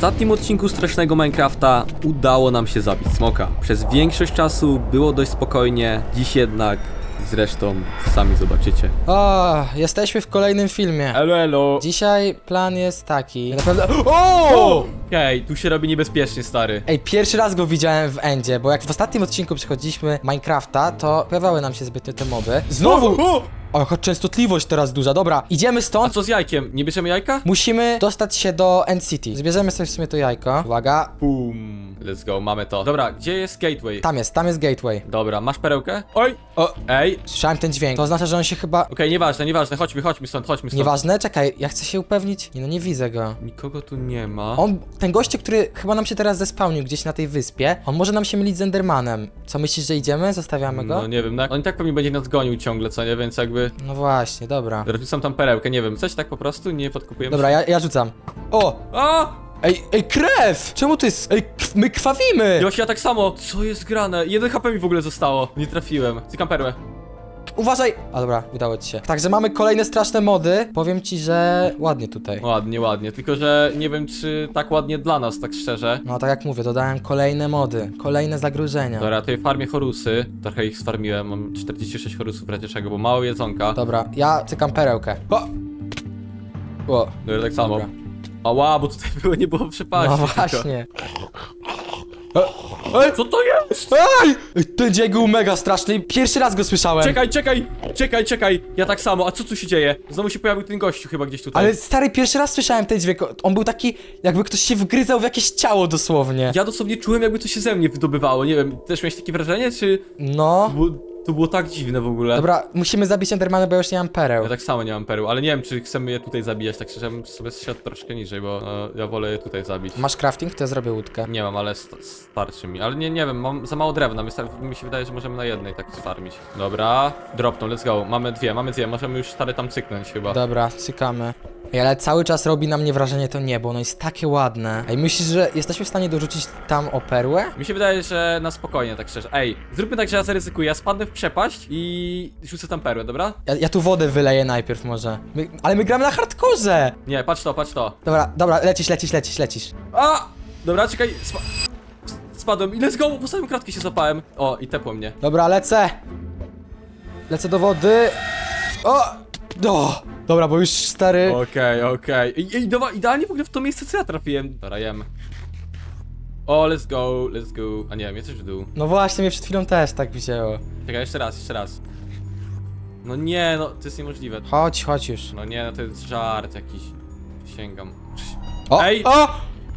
ostatnim odcinku strasznego Minecrafta udało nam się zabić smoka. Przez większość czasu było dość spokojnie, dziś jednak zresztą sami zobaczycie. O, jesteśmy w kolejnym filmie. Elo, elo. Dzisiaj plan jest taki. Na pewno. O! Okej, tu się robi niebezpiecznie, stary. Ej, pierwszy raz go widziałem w Endzie, bo jak w ostatnim odcinku przechodziliśmy Minecrafta, to pojawiały nam się zbytnio te moby. Znowu! O, o! Jaka częstotliwość teraz duża. Dobra, idziemy A stąd. co z jajkiem? Nie bierzemy jajka? Musimy dostać się do End City. Zbierzemy sobie w sumie to jajko. Uwaga. Boom. Let's go, mamy to. Dobra, gdzie jest gateway? Tam jest, tam jest gateway. Dobra, masz perełkę? Oj! O, Ej! słyszałem ten dźwięk. To oznacza, że on się chyba... Okej, nieważne, nieważne, chodźmy, chodźmy stąd, chodźmy stąd. Nieważne, czekaj, ja chcę się upewnić. Nie no, nie widzę go. Nikogo tu nie ma. On, ten gościu, który chyba nam się teraz zespałnił gdzieś na tej wyspie, on może nam się mylić z Endermanem. Co myślisz, że idziemy? Zostawiamy go? No nie wiem, no, on i tak pewnie będzie nas gonił ciągle, co nie, więc jakby... No właśnie, dobra. Rzucam tam perełkę, nie wiem, coś tak po prostu, nie podkupujemy Dobra, ja, ja rzucam. O! A! Ej, ej, krew! Czemu to jest? Ej, my krwawimy! Josia, tak samo. Co jest grane? Jeden HP mi w ogóle zostało. Nie trafiłem. Cykam perłę. Uważaj! A dobra, udało ci się. Także mamy kolejne straszne mody. Powiem ci, że ładnie tutaj. Ładnie, ładnie. Tylko, że nie wiem, czy tak ładnie dla nas, tak szczerze. No tak jak mówię, dodałem kolejne mody, kolejne zagrożenia. Dobra, tutaj farmię chorusy. Trochę ich sfarmiłem. Mam 46 chorusów w razie czego, bo mało jedzonka. Dobra, ja cykam perełkę. O! O, Dobra, tak samo. Dobra. Ała, bo tutaj było, nie było przepaści. no właśnie. Ej, co to jest? Ej! Ten dźwięk był mega straszny. Pierwszy raz go słyszałem. Czekaj, czekaj, czekaj, czekaj. Ja tak samo. A co tu się dzieje? Znowu się pojawił ten gościu chyba gdzieś tutaj. Ale stary, pierwszy raz słyszałem ten dźwięk. On był taki, jakby ktoś się wgryzał w jakieś ciało dosłownie. Ja dosłownie czułem, jakby to się ze mnie wydobywało. Nie wiem, też miałeś takie wrażenie, czy... No. Było, to było tak dziwne w ogóle. Dobra, musimy zabić Endermana, bo ja już nie mam pereł. Ja tak samo nie mam perł, ale nie wiem, czy chcemy je tutaj zabijać, tak szczerze, bym sobie zsiadł troszkę niżej, bo no, ja wolę je tutaj zabić. Masz crafting? To ja zrobię łódkę. Nie mam, ale st starczy mi. Ale nie, nie wiem, mam za mało drewna, mi, sta- mi się wydaje, że możemy na jednej tak sfarmić. Dobra, dropną, let's go. Mamy dwie, mamy dwie, możemy już stary tam cyknąć chyba. Dobra, cykamy. Ej, ale cały czas robi na mnie wrażenie to niebo, ono jest takie ładne. Ej, myślisz, że jesteśmy w stanie dorzucić tam o perłę? Mi się wydaje, że na spokojnie, tak szczerze. Ej, zróbmy tak, że ja zaryzykuję, ja spadnę w przepaść i rzucę tam perłę, dobra? Ja, ja tu wodę wyleję najpierw może. My, ale my gramy na hardkorze! Nie, patrz to, patrz to. Dobra, dobra, lecisz, lecisz, lecisz, lecisz. A! Dobra, czekaj, spa spadłem i let's go, po samym kratki się zapałem. O, i tepło mnie. Dobra, lecę! Lecę do wody. O! O! Dobra, bo już stary... Okej, okej. I, i dobra, idealnie w ogóle w to miejsce, co ja trafiłem. Dobra, jem. O, let's go, let's go. A nie, mnie coś w dół. No właśnie, mnie przed chwilą też tak wzięło. Czekaj, jeszcze raz, jeszcze raz. No nie, no, to jest niemożliwe. Chodź, chodź już. No nie, no to jest żart jakiś. Sięgam. O! Ej! O!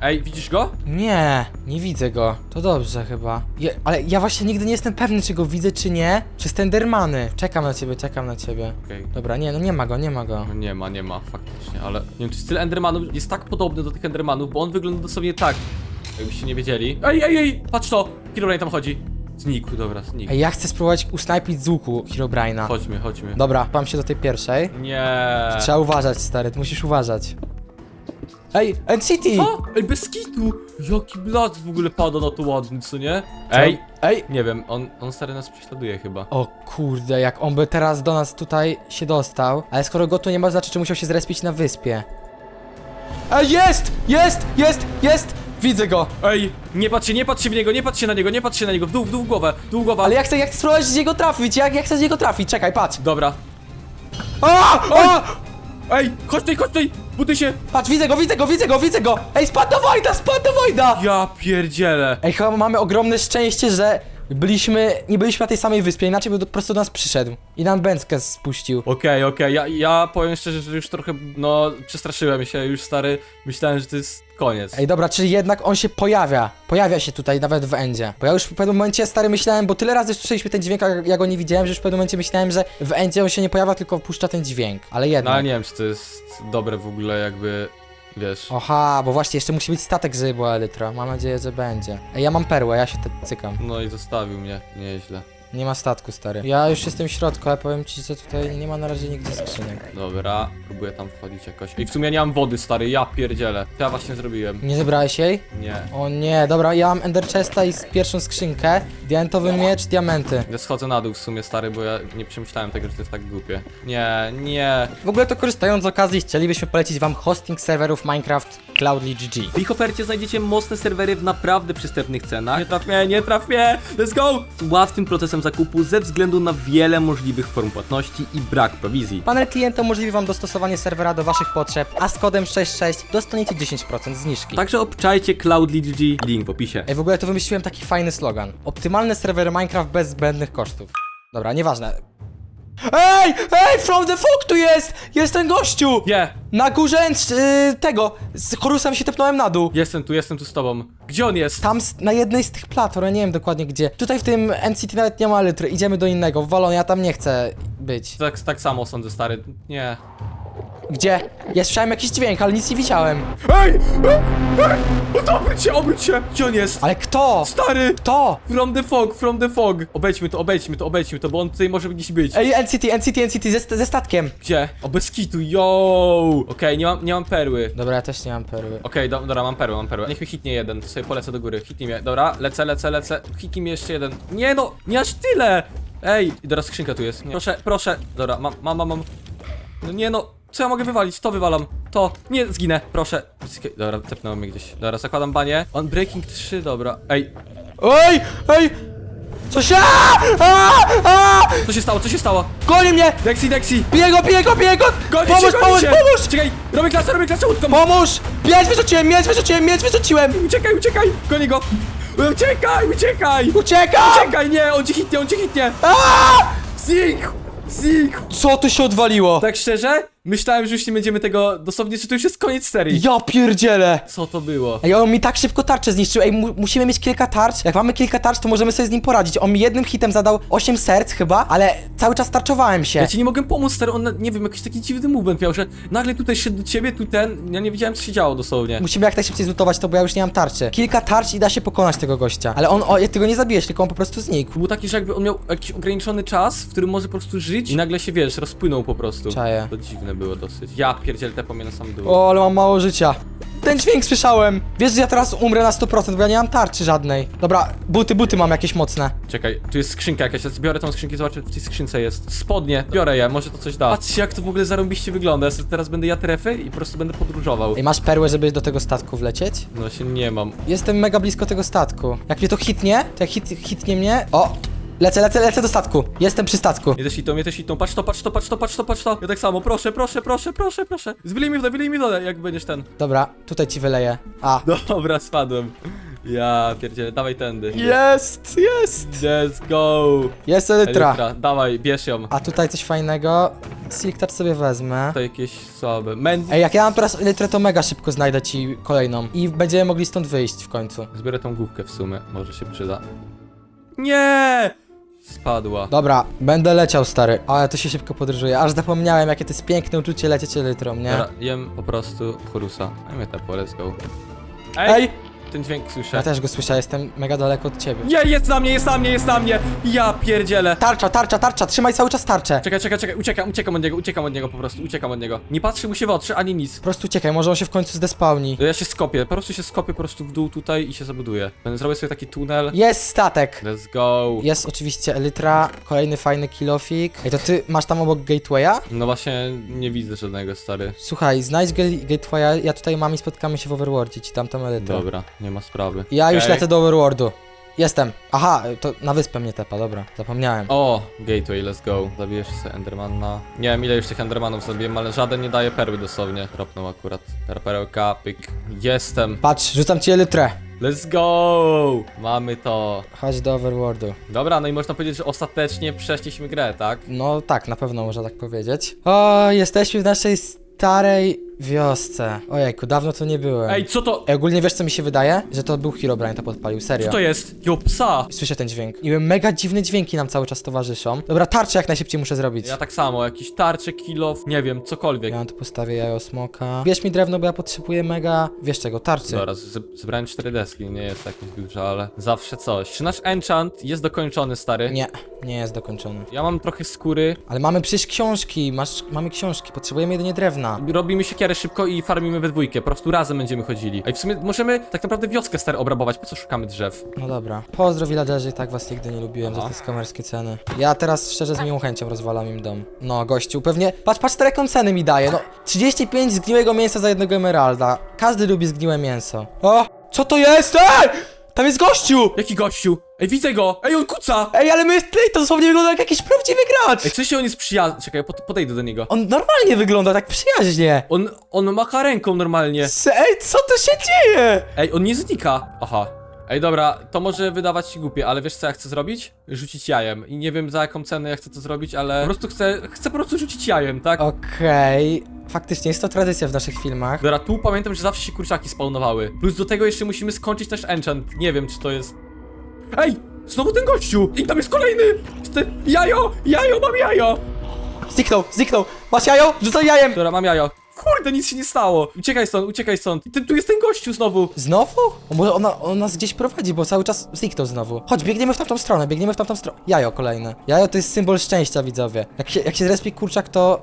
Ej, widzisz go? Nie, nie widzę go. To dobrze chyba. Je, ale ja właśnie nigdy nie jestem pewny, czy go widzę, czy nie. Przez Tendermany. Czekam na ciebie, czekam na ciebie. Okej. Dobra, nie, no nie ma go, nie ma go. No nie ma, nie ma, faktycznie, ale nie wiem, czy styl Endermanów jest tak podobny do tych Endermanów, bo on wygląda dosłownie tak. Jakbyście nie wiedzieli. Ej, ej, ej! Patrz to! Kierobrain tam chodzi. Znikł, dobra, znikł. Ej, ja chcę spróbować usnajpić z łuku Herobrine'a. Chodźmy, chodźmy. Dobra, pam się do tej pierwszej. Nie. Trzeba uważać, stary, ty musisz uważać. Ej, NCT! Co? Ej, bez kitu! Jaki blask w ogóle pada na to ładny, co nie? Ej! Ej! Nie wiem, on, on stary nas prześladuje chyba. O kurde, jak on by teraz do nas tutaj się dostał. Ale skoro go tu nie ma, znaczy, że musiał się zrespić na wyspie. Ej, jest! Jest! Jest! Jest! Widzę go! Ej! Nie patrz się, nie patrz się w niego, nie patrz się na niego, nie patrz się na niego, w dół, w dół głowę, w dół głowa. Ale ja chcę, ja chcę spróbować z niego trafić, jak, jak chcę z niego trafić, czekaj, patrz. Dobra. A! A! Ej! Chodź tutaj, chodź tutaj! Buduj się! Patrz, widzę go, widzę go, widzę go, widzę go! Ej, spadł do Wojda, spadł do Wojda! Ja pierdzielę! Ej, chyba mamy ogromne szczęście, że byliśmy, nie byliśmy na tej samej wyspie, inaczej by do, po prostu do nas przyszedł. I nam bęckę spuścił. Okej, okej, ja, ja powiem szczerze, że już trochę, no, przestraszyłem się już, stary. Myślałem, że to jest koniec. Ej, dobra, czyli jednak on się pojawia. Pojawia się tutaj nawet w endzie. Bo ja już w pewnym momencie, stary, myślałem, bo tyle razy słyszeliśmy ten dźwięk, a ja go nie widziałem, że już w pewnym momencie myślałem, że w endzie on się nie pojawia, tylko puszcza ten dźwięk. Ale No, jednak. ale nie wiem, czy to jest dobre w ogóle, jakby, wiesz. Oha, bo właśnie jeszcze musi być statek, była elytra. Mam nadzieję, że będzie. Ej, ja mam perłę, ja się te cykam. No i zostawił mnie, nieźle. Nie ma statku, stary. Ja już jestem w środku, ale powiem ci, że tutaj nie ma na razie nigdzie skrzynek. Dobra, próbuję tam wchodzić jakoś. I w sumie nie mam wody, stary, ja pierdzielę. Co ja właśnie zrobiłem? Nie zebrałeś jej? Nie. O nie, dobra, ja mam Ender Chesta i z pierwszą skrzynkę. Diamentowy miecz, diamenty. Ja schodzę na dół w sumie, stary, bo ja nie przemyślałem tego, że to jest tak głupie. Nie, nie. W ogóle to korzystając z okazji, chcielibyśmy polecić wam hosting serwerów Minecraft Cloudly GG. W ich ofercie znajdziecie mocne serwery w naprawdę przystępnych cenach. Nie traf mnie, nie traf mnie! Let's go! Łatwym procesem zakupu ze względu na wiele możliwych form płatności i brak prowizji. Panel klienta umożliwi wam dostosowanie serwera do waszych potrzeb, a z kodem 66 dostaniecie 10% zniżki. Także obczajcie Cloudly GG, link w opisie. Ej, w ogóle to wymyśliłem taki fajny slogan. Optymalne serwery Minecraft bez zbędnych kosztów. Dobra, nieważne. Ej! Ej! From the fuck tu jest! Jest ten gościu! Nie! Na górze y, tego! Z Horusem się tepnąłem na dół. Jestem tu, jestem tu z tobą. Gdzie on jest? Tam na jednej z tych plator, ja nie wiem dokładnie gdzie. Tutaj w tym NCT nawet nie ma litry, idziemy do innego. Walon, ja tam nie chcę być. Tak, tak samo sądzę, stary. Nie. Gdzie? Ja słyszałem jakiś dźwięk, ale nic nie widziałem. Ej! Ej! Ej! Obróć się, obróć się! Gdzie on jest? Ale kto? Stary! Kto? From the fog, from the fog. Obejdźmy to, obejdźmy to, obejdźmy to, bo on tutaj może gdzieś być. Ej, NCT, NCT, NCT, ze, ze statkiem. Gdzie? O, bez kitu, yo! Okej, nie, mam, nie mam perły. Dobra, ja też nie mam perły. Okej, do, dobra, mam perłę, mam perłę. Niech mi hitnie jeden, to sobie polecę do góry. Hitnij mnie, dobra, lecę, lecę, lecę. Hitnij mnie jeszcze jeden. Nie no, nie aż tyle! Ej, i teraz skrzynka tu jest. Nie. Proszę, proszę. Dobra, mam, mam, mam, mam. No nie no, co ja mogę wywalić? To wywalam. To. Nie, zginę, proszę. Dobra, tepnęło mnie gdzieś. Dobra, zakładam banie. On breaking 3, dobra. Ej, Ej! Ej! Co się? A! A! co się stało, co się stało? Goni mnie! Dexi, Dexi! Bije go, bije go, bije go! Goni pomóż, cię, pomóż, cię! pomóż! Czekaj, robię klasę, robię klasę łódką! Pomóż! Miecz wyrzuciłem, miecz wyrzuciłem, miecz wyrzuciłem! Uciekaj, uciekaj! Goni go! Uciekaj, uciekaj! Uciekam! Uciekaj, nie, on ci hitnie, on ci hitnie! A! Zik! Zik! Co tu się odwaliło? Tak szczerze? Myślałem, że już nie będziemy tego dosłownie, że to już jest koniec serii. Ja pierdzielę! Co to było? Ej, on mi tak szybko tarczę zniszczył. Ej, mu musimy mieć kilka tarcz. Jak mamy kilka tarcz, to możemy sobie z nim poradzić. On mi jednym hitem zadał 8 serc chyba, ale cały czas tarczowałem się. Ja ci nie mogę pomóc, stary, on, nie wiem, jakiś taki dziwny movement miał, że nagle tutaj szedł do ciebie, tu ten, ja nie wiedziałem, co się działo dosłownie. Musimy jak najszybciej zlutować to, bo ja już nie mam tarczy. Kilka tarcz i da się pokonać tego gościa. Ale on, o, ty go nie zabijesz, tylko on po prostu znikł. Był taki, że jakby on miał jakiś ograniczony czas, w którym może po prostu żyć i nagle się, wiesz, rozpłynął po prostu. Czaję. To dziwne było dosyć. Ja pierdzielę te na sam dół. O, ale mam mało życia. Ten dźwięk słyszałem. Wiesz, że ja teraz umrę na 100%, bo ja nie mam tarczy żadnej. Dobra, buty, buty mam jakieś mocne. Czekaj, tu jest skrzynka jakaś, ja zbiorę tą skrzynkę, zobaczę, w tej skrzynce jest. Spodnie, biorę je, może to coś da. Patrzcie, jak to w ogóle zarąbiście wygląda, ja sobie teraz będę ja trefy i po prostu będę podróżował. Ej, masz perłę, żeby do tego statku wlecieć? No się nie mam. Jestem mega blisko tego statku. Jak mnie to hitnie, to jak hit, hitnie mnie... O! Lecę, lecę, lecę do statku. Jestem przy statku. Mnie też hitą, mnie też hitą, patrz to, patrz to, patrz to, patrz to, patrz to. Ja tak samo, proszę, proszę, proszę, proszę, proszę. Wylej mi w dole, wylej mi w dole, jak będziesz ten. Dobra, tutaj ci wyleję. A. Dobra, spadłem. Ja pierdzielę, dawaj tędy. Jest, jest! Let's go. Jest elytra. Elytra, dawaj, bierz ją. A tutaj coś fajnego. Silk sobie wezmę. To jakieś słabe. Mend... Ej, jak ja mam teraz elytrę, to mega szybko znajdę ci kolejną. I będziemy mogli stąd wyjść w końcu. Zbiorę tą główkę w sumie, może się przyda. Nie! Spadła. Dobra, będę leciał, stary. Ale to się szybko podróżuje. Aż zapomniałem, jakie to jest piękne uczucie lecieć elytrą, nie? Dobra, jem po prostu Horusa. Dajmy tepo, let's go. Ej! Ten dźwięk słyszę. Ja też go słyszę, jestem mega daleko od ciebie. Nie, jest na mnie, jest na mnie, jest na mnie! Ja pierdzielę! Tarcza, tarcza, tarcza, trzymaj cały czas tarczę. Czekaj, czekaj, czekaj, uciekam, uciekam od niego, uciekam od niego po prostu, uciekam od niego. Nie patrzy mu się w oczy, ani nic. Po prostu uciekaj, może on się w końcu zdespawni. Ja się skopię, po prostu się skopię po prostu w dół tutaj i się zabuduję. Będę zrobię sobie taki tunel. Jest statek. Let's go. Jest oczywiście elytra, kolejny fajny kilofik. Ej, to ty masz tam obok gatewaya? No właśnie, nie widzę żadnego, stary. Słuchaj, znajdź ga- gatewaya, ja tutaj mam i spotkamy się w Overworldzie, ci dam tam elytrę. Dobra, nie ma sprawy. Ja już Okej. lecę do Overworldu. Jestem. Aha, to na wyspę mnie tepa, dobra, zapomniałem. O, gateway, let's go. Zabijesz sobie Endermana. Nie wiem ile już tych Endermanów zabiłem, ale żaden nie daje perły dosłownie. Ropnął akurat. Teraz perełka, pyk. Jestem. Patrz, rzucam ci elytrę. Let's go! Mamy to. Chodź do Overworldu. Dobra, no i można powiedzieć, że ostatecznie przeszliśmy grę, tak? No tak, na pewno można tak powiedzieć. O, jesteśmy w naszej starej wiosce. Ojejku, dawno tu nie byłem. Ej, co to? Ej, ogólnie wiesz co mi się wydaje? Że to był Herobrine to podpalił, serio. Co to jest? Jo, psa! Słyszę ten dźwięk. I mega dziwne dźwięki nam cały czas towarzyszą. Dobra, tarczę jak najszybciej muszę zrobić. Ja tak samo, jakiś tarcze, kilof, nie wiem, cokolwiek. Ja tu postawię jajo smoka. Bierz mi drewno, bo ja potrzebuję mega, wiesz czego, tarczy. Dobra, z- zebrałem cztery deski, nie jest jakieś dużo, ale zawsze coś. Czy nasz enchant jest dokończony, stary? Nie, nie jest dokończony. Ja mam trochę skóry. Ale mamy przecież książki, masz, mamy książki, potrzebujemy jedynie drewna. Robimy siekierę szybko i farmimy we dwójkę, po prostu razem będziemy chodzili. Ej, w sumie możemy tak naprawdę wioskę stary obrabować, po co szukamy drzew? No dobra. Pozdro villagerzy, i tak was nigdy nie lubiłem za te skamerskie ceny. Ja teraz szczerze z miłą chęcią rozwalam im dom. No, gościu, pewnie... Patrz, patrz, te jaką ceny mi daje, no. 35 zgniłego mięsa za jednego emeralda. Każdy lubi zgniłe mięso. O! Co to jest? Ej! Tam jest gościu! Jaki gościu? Ej, widzę go! Ej, on kuca! Ej, ale my, ej, to dosłownie wygląda jak jakiś prawdziwy gracz! Ej, coś się on jest przyjazny. Czekaj, ja pod- podejdę do niego. On normalnie wygląda, tak przyjaźnie. On, on macha ręką normalnie. S- Ej, co tu się dzieje? Ej, on nie znika. Aha. Ej, dobra, to może wydawać się głupie, ale wiesz co ja chcę zrobić? Rzucić jajem. I nie wiem za jaką cenę ja chcę to zrobić, ale po prostu chcę, chcę po prostu rzucić jajem, tak? Okej, faktycznie jest to tradycja w naszych filmach. Dobra, tu pamiętam, że zawsze się kurczaki spawnowały. Plus do tego jeszcze musimy skończyć nasz enchant. Nie wiem, czy to jest... Ej! Znowu ten gościu! I tam jest kolejny! Te... Jajo! Jajo, mam jajo! Zniknął, zniknął. Masz jajo? Rzucaj jajem. Dobra, mam jajo. Kurde, nic się nie stało! Uciekaj stąd, uciekaj stąd. Ty, tu jest ten gościu znowu! Znowu? O, Może ona, on nas gdzieś prowadzi, bo cały czas zniknął znowu. Chodź, biegniemy w tamtą stronę, biegniemy w tamtą stronę. Jajo kolejne. Jajo to jest symbol szczęścia, widzowie. Jak się, jak się zrespi kurczak, to...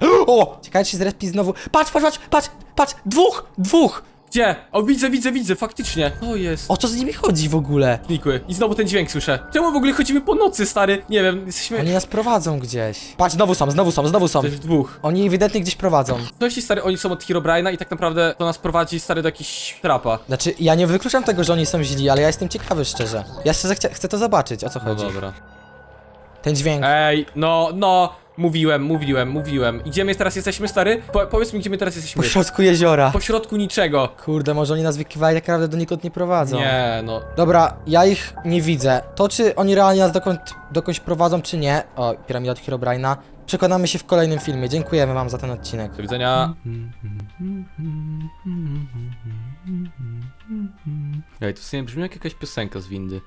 O! Ciekawe, czy się zrespi znowu. Patrz, patrz, patrz, patrz, patrz! Dwóch! Dwóch! Gdzie? O, widzę, widzę, widzę, faktycznie. To jest. O co z nimi chodzi w ogóle? Znikły. I znowu ten dźwięk słyszę. Czemu w ogóle chodzimy po nocy, stary? Nie wiem, jesteśmy... Oni nas prowadzą gdzieś. Patrz, znowu są, znowu są, znowu są. Też dwóch. Oni ewidentnie gdzieś prowadzą. To jeśli stary, oni są od Herobrine'a i tak naprawdę to nas prowadzi stary do jakiejś trapa. Znaczy, ja nie wykluczam tego, że oni są źli, ale ja jestem ciekawy szczerze. Ja szczerze chcę, chcę to zobaczyć, o co No chodzi. dobra. Ten dźwięk. Ej, no, no. Mówiłem, mówiłem, mówiłem. Gdzie my teraz jesteśmy, stary? Po, powiedz mi, gdzie my teraz Po jesteśmy. środku jeziora. Po środku niczego. Kurde, może oni nas wykiwali, tak naprawdę donikąd nie prowadzą. Nie, no. Dobra, ja ich nie widzę. To, czy oni realnie nas dokąd, dokądś prowadzą, czy nie. O, piramida od Herobrine'a. Przekonamy się w kolejnym filmie. Dziękujemy wam za ten odcinek. Do widzenia. Ej, to w sumie brzmi jak jakaś piosenka z windy.